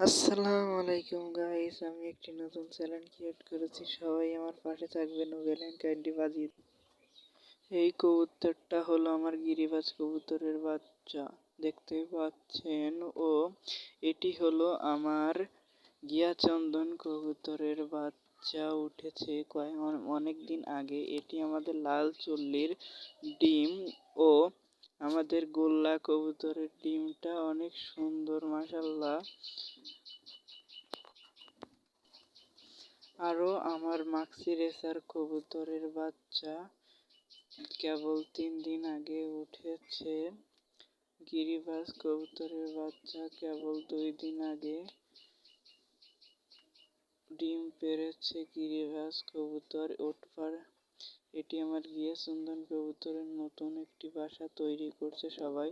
আসসালামু আলাইকুম গাইস আমি একটি নতুন চ্যানেল ক্রিয়েট করেছি। সবাই আমার পাশে থাকবেন ও বেল আইকনটি বাজিয়ে এই কবুতরটা হলো আমার গিরিবাজ কবুতরের বাচ্চা। দেখতে পাচ্ছেন, ও এটি হলো আমার গিয়াচন্দন কবুতরের বাচ্চা। উঠেছে কয়েক অনেক দিন আগে। এটি আমাদের লাল চল্লির ডিম। ও আমাদের গোল্লা কবুতরের ডিমটা অনেক সুন্দর মাসাল্লাহ আরও আমার মাক্সি রেসার কবুতরের বাচ্চা কেবল তিন দিন আগে উঠেছে। গিরিবাস কবুতরের বাচ্চা কেবল দুই দিন আগে ডিম পেরেছে গিরিবাস কবুতর ওঠবার এটি আমার গিয়ে চন্দন কবুতরের নতুন একটি বাসা তৈরি করছে সবাই।